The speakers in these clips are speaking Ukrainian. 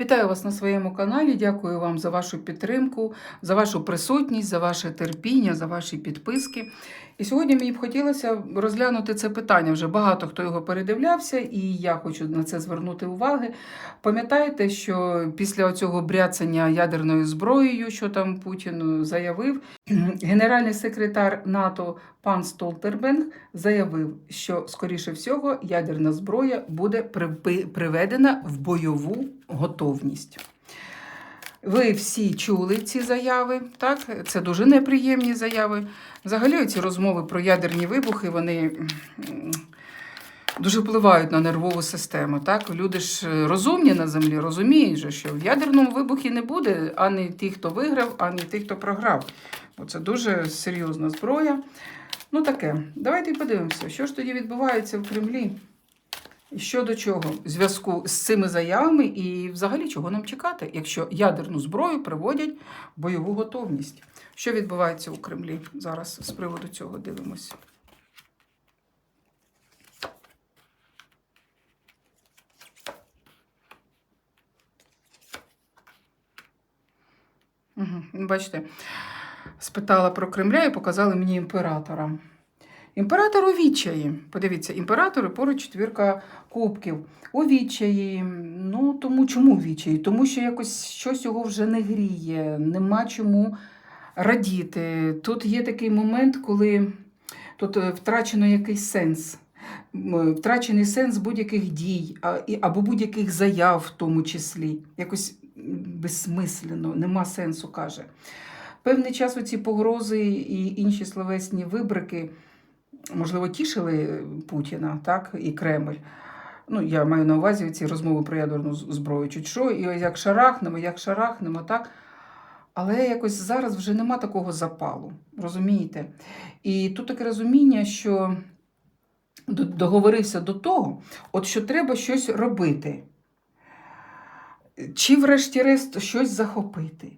Вітаю вас на своєму каналі. Дякую вам за вашу підтримку, за вашу присутність, за ваше терпіння, за ваші підписки. І сьогодні мені б хотілося розглянути це питання. Вже багато хто його передивлявся, і я хочу на це звернути уваги. Пам'ятаєте, що після цього бряцання ядерною зброєю, що там Путін заявив, генеральний секретар НАТО пан Столтербенг заявив, що скоріше всього ядерна зброя буде приведена в бойову готовність. Ви всі чули ці заяви, так? Це дуже неприємні заяви. Взагалі, ці розмови про ядерні вибухи, вони дуже впливають на нервову систему. Так? Люди ж е, розумні на землі, розуміють, що в ядерному вибухі не буде ані ті, хто виграв, ані ті, хто програв. Бо це дуже серйозна зброя. Ну таке, давайте подивимося, що ж тоді відбувається в Кремлі. Що до чого? В зв'язку з цими заявами і взагалі чого нам чекати, якщо ядерну зброю приводять в бойову готовність. Що відбувається у Кремлі? Зараз з приводу цього дивимося. Угу. Бачите, спитала про Кремля і показали мені імператора. Імператор у відчаї. Подивіться, імператор і поруч четвірка кубків. У відчаї. Ну тому чому відчаї? Тому що якось щось його вже не гріє, нема чому радіти. Тут є такий момент, коли тут е, втрачено якийсь сенс. Втрачений сенс будь-яких дій або будь-яких заяв, в тому числі. Якось безсмислено, нема сенсу, каже. Певний час оці погрози і інші словесні вибрики, можливо, тішили Путіна, так, і Кремль. Ну, я маю на увазі ці розмови про ядерну зброю. Чуть що, і як шарахнемо, як шарахнемо, так. Але якось зараз вже нема такого запалу, розумієте? І тут таке розуміння, що договорився до того, от що треба щось робити. Чи, врешті-решт, щось захопити,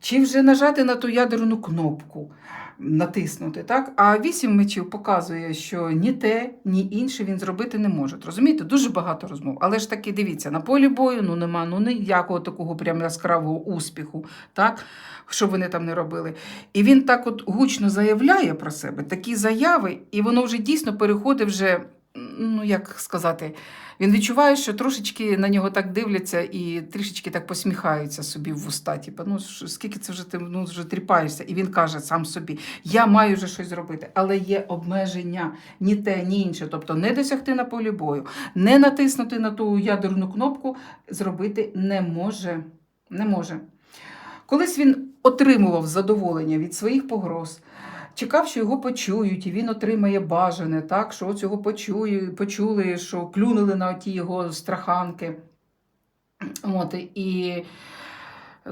чи вже нажати на ту ядерну кнопку, натиснути. Так? А вісім мечів показує, що ні те, ні інше він зробити не може. Розумієте, дуже багато розмов. Але ж таки, дивіться, на полі бою ну нема ну ніякого такого прям яскравого успіху, так? що вони там не робили. І він так от гучно заявляє про себе такі заяви, і воно вже дійсно переходить вже, ну як сказати, він відчуває, що трошечки на нього так дивляться і трішечки так посміхаються собі в уста. Типу, ну скільки це вже ти ну, вже тріпаєшся? І він каже сам собі: я маю вже щось зробити, але є обмеження ні те, ні інше. Тобто не досягти на полі бою, не натиснути на ту ядерну кнопку, зробити не може. Не може. Колись він отримував задоволення від своїх погроз, чекав, що його почують, і він отримає бажане, так, що от його почує, почули, що клюнули на ті його страханки. От, і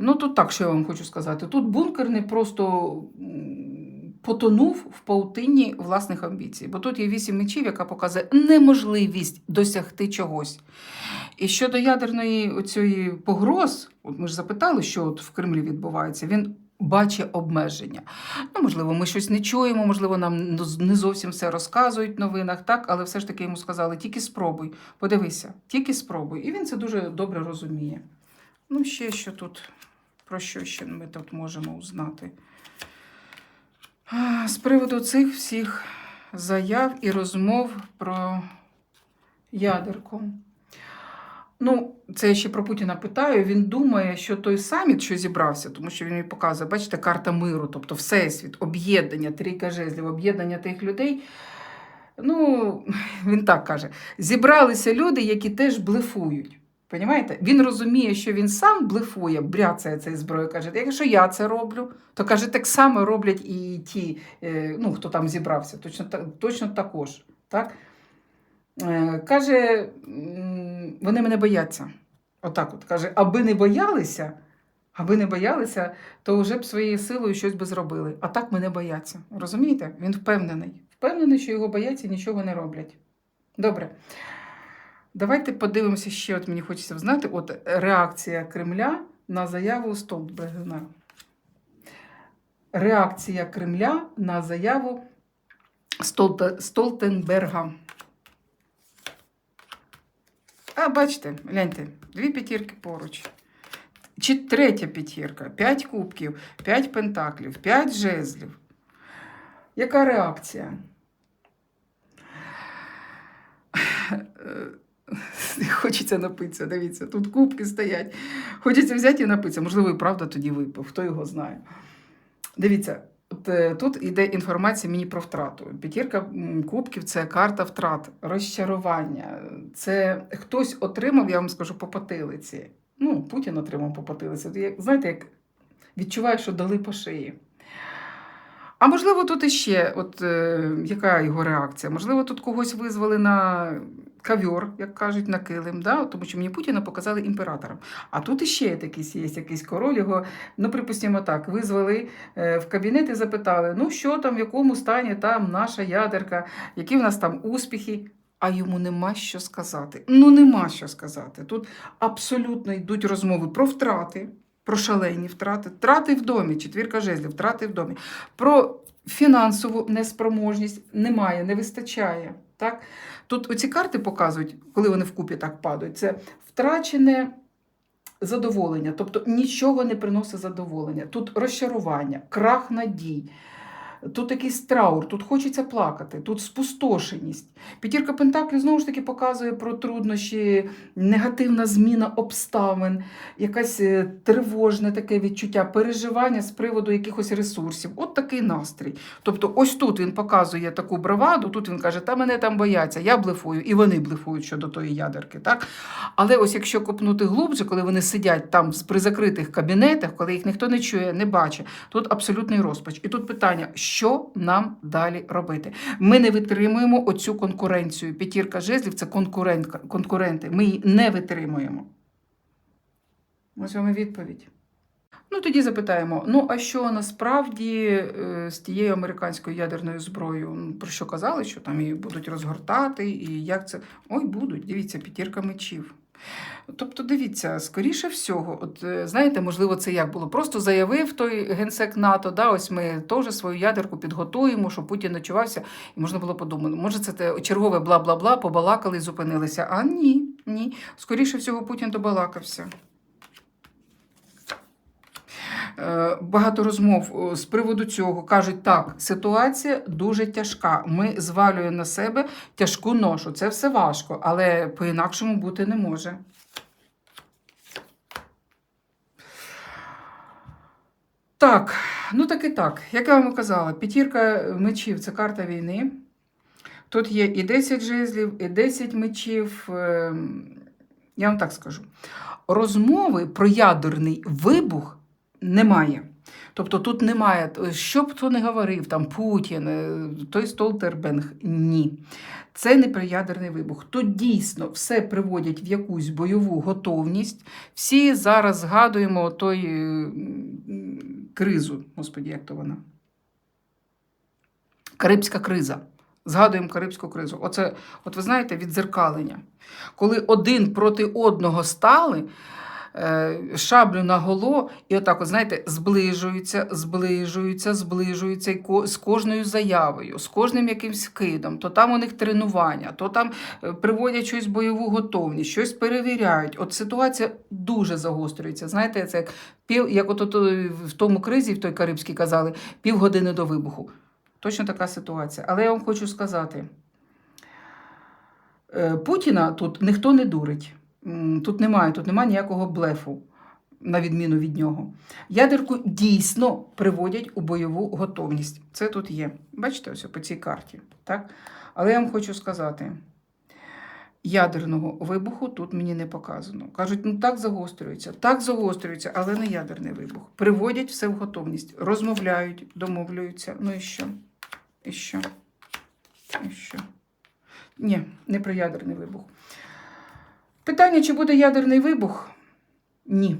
ну, тут так, що я вам хочу сказати. Тут бункерний просто потонув в паутині власних амбіцій. Бо тут є вісім мечів, яка показує неможливість досягти чогось. І щодо ядерної оцієї погроз, от ми ж запитали, що от в Кремлі відбувається, він бачить обмеження. Ну, можливо, ми щось не чуємо, можливо, нам не зовсім все розказують в новинах, так, але все ж таки йому сказали: тільки спробуй, подивися, тільки спробуй. І він це дуже добре розуміє. Ну, ще що тут, про що ще ми тут можемо узнати? З приводу цих всіх заяв і розмов про ядерку. Ну, це я ще про Путіна питаю. Він думає, що той саміт, що зібрався, тому що він мені показує, бачите, карта миру, тобто всесвіт, об'єднання, трійка жезлів, об'єднання тих людей. Ну, він так каже: зібралися люди, які теж блефують. Понімаєте? Він розуміє, що він сам блефує, бряцає цією зброєю. Каже, якщо я це роблю, то каже, так само роблять і ті, е, ну, хто там зібрався, точно, точно також. Так? Е, Каже, вони мене бояться. Отак от каже, аби не боялися, аби не боялися, то вже б своєю силою щось би зробили. А так мене бояться. Розумієте? Він впевнений. Впевнений, що його бояться і нічого не роблять. Добре. Давайте подивимося ще, от мені хочеться знати, от реакція Кремля на заяву Столтбергена. Реакція Кремля на заяву Столтенберга. А, бачите, гляньте, дві п'ятірки поруч. Чи третя п'ятірка, п'ять кубків, п'ять пентаклів, п'ять жезлів. Яка реакція? Хочеться напитися, дивіться, тут кубки стоять. Хочеться взяти і напитися. Можливо, і правда тоді випив, хто його знає. Дивіться, е, тут йде інформація мені про втрату. П'ятірка кубків це карта втрат, розчарування. Це хтось отримав, я вам скажу, по потилиці. Ну, Путін отримав по потилиці. Знаєте, як відчуваю, що дали по шиї. А можливо, тут іще, от е, яка його реакція? Можливо, тут когось визвали на кавьор, як кажуть, на килим, да? тому що мені Путіна показали імператором. А тут іще якийсь є якийсь король, його, ну, припустимо так, визвали е, в кабінет і запитали, ну що там, в якому стані там наша ядерка, які в нас там успіхи. А йому нема що сказати. Ну, нема що сказати. Тут абсолютно йдуть розмови про втрати, про шалені втрати, втрати в домі, четвірка жезлів, втрати в домі, про фінансову неспроможність немає, не вистачає. Так? Тут оці карти показують, коли вони вкупі так падають, це втрачене задоволення, тобто нічого не приносить задоволення. Тут розчарування, крах надій. Тут якийсь траур, тут хочеться плакати, тут спустошеність. П'ятірка Пентаклів знову ж таки показує про труднощі, негативна зміна обставин, якесь е, тривожне таке відчуття, переживання з приводу якихось ресурсів. От такий настрій. Тобто, ось тут він показує таку браваду, тут він каже, та мене там бояться, я блефую, і вони блефують щодо тої ядерки. Так? Але ось якщо копнути глубже, коли вони сидять там при закритих кабінетах, коли їх ніхто не чує, не бачить, тут абсолютний розпач. І тут питання, що нам далі робити? Ми не витримуємо оцю конкуренцію. П'ятірка жезлів це конкурентка, конкуренти. Ми її не витримуємо. Ось вам і відповідь. Ну, тоді запитаємо: ну, а що насправді е, з тією американською ядерною зброєю? Ну, Про що казали, що там її будуть розгортати, і як це. Ой, будуть, дивіться, п'ятірка мечів. Тобто, дивіться, скоріше всього, от е, знаєте, можливо, це як було? Просто заявив той генсек НАТО, да, ось ми теж свою ядерку підготуємо, щоб Путін ночувався, і можна було подумати, може, це те чергове бла-бла-бла, побалакали і зупинилися. А ні, ні. Скоріше всього, Путін добалакався. Е, Багато розмов е, з приводу цього кажуть, так, ситуація дуже тяжка. Ми звалюємо на себе тяжку ношу. Це все важко, але по-інакшому бути не може. Так, ну так і так. Як я вам казала, п'ятірка мечів це карта війни. Тут є і 10 жезлів, і 10 мечів. Ем, Я вам так скажу. Розмови про ядерний вибух немає. Тобто тут немає, що б хто не говорив, там Путін, е, той Столтербенг, ні. Це не про ядерний вибух. Тут дійсно все приводять в якусь бойову готовність. Всі зараз згадуємо той е, кризу, господі, як то вона? Карибська криза. Згадуємо Карибську кризу. Оце, от ви знаєте, відзеркалення. Коли один проти одного стали, шаблю на голо, і отак, от, знаєте, зближуються, зближуються, зближуються і з кожною заявою, з кожним якимсь кидом. То там у них тренування, то там е, приводять щось бойову готовність, щось перевіряють. От ситуація дуже загострюється. Знаєте, це як пів, як от, от в тому кризі, в той Карибській казали, півгодини до вибуху. Точно така ситуація. Але я вам хочу сказати: е, Путіна тут ніхто не дурить. Тут немає, тут немає ніякого блефу, на відміну від нього. Ядерку дійсно приводять у бойову готовність. Це тут є. Бачите, ось по цій карті. Так? Але я вам хочу сказати. Ядерного вибуху тут мені не показано. Кажуть, ну так загострюється, так загострюється, але не ядерний вибух. Приводять все в готовність, розмовляють, домовляються. Ну і що? І що? І що? Ні, не про ядерний вибух. Питання, чи буде ядерний вибух? Ні.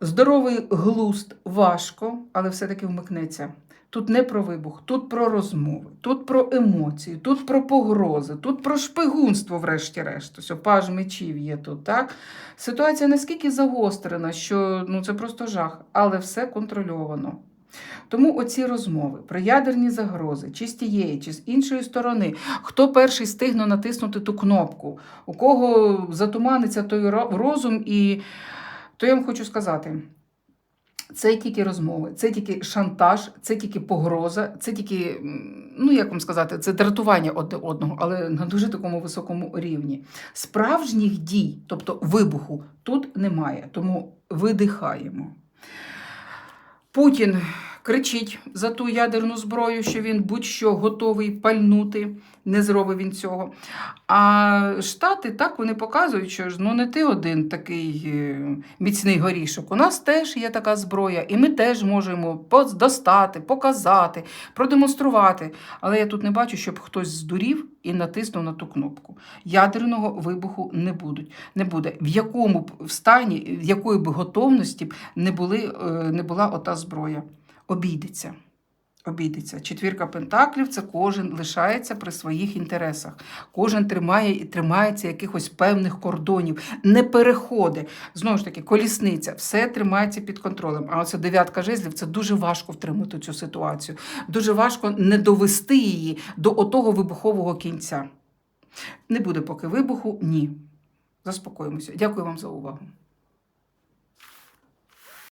Здоровий глузд важко, але все-таки вмикнеться. Тут не про вибух, тут про розмови, тут про емоції, тут про погрози, тут про шпигунство, врешті-решт. Ось паж мечів є тут. Так? Ситуація наскільки загострена, що ну, це просто жах, але все контрольовано. Тому оці розмови про ядерні загрози, чи з тієї, чи з іншої сторони, хто перший стигне натиснути ту кнопку, у кого затуманиться той розум, і то я вам хочу сказати. Це тільки розмови, це тільки шантаж, це тільки погроза, це тільки, ну як вам сказати, це дратування одне одного, але на дуже такому високому рівні. Справжніх дій, тобто вибуху, тут немає, тому видихаємо. Путін кричить за ту ядерну зброю, що він будь-що готовий пальнути, не зробив він цього. А Штати так вони показують, що ну не ти один такий е, міцний горішок. У нас теж є така зброя, і ми теж можемо достати, показати, продемонструвати. Але я тут не бачу, щоб хтось здурів і натиснув на ту кнопку. Ядерного вибуху не будуть. Не буде. В якому б стані, в якої б готовності б не, були, е, не була ота зброя. Обійдеться. Обійдеться. Четвірка пентаклів це кожен лишається при своїх інтересах. Кожен тримає і тримається якихось певних кордонів, не переходить. Знову ж таки, колісниця, все тримається під контролем. А оце дев'ятка жезлів це дуже важко втримати цю ситуацію. Дуже важко не довести її до отого вибухового кінця. Не буде поки вибуху, ні. Заспокоїмося. Дякую вам за увагу.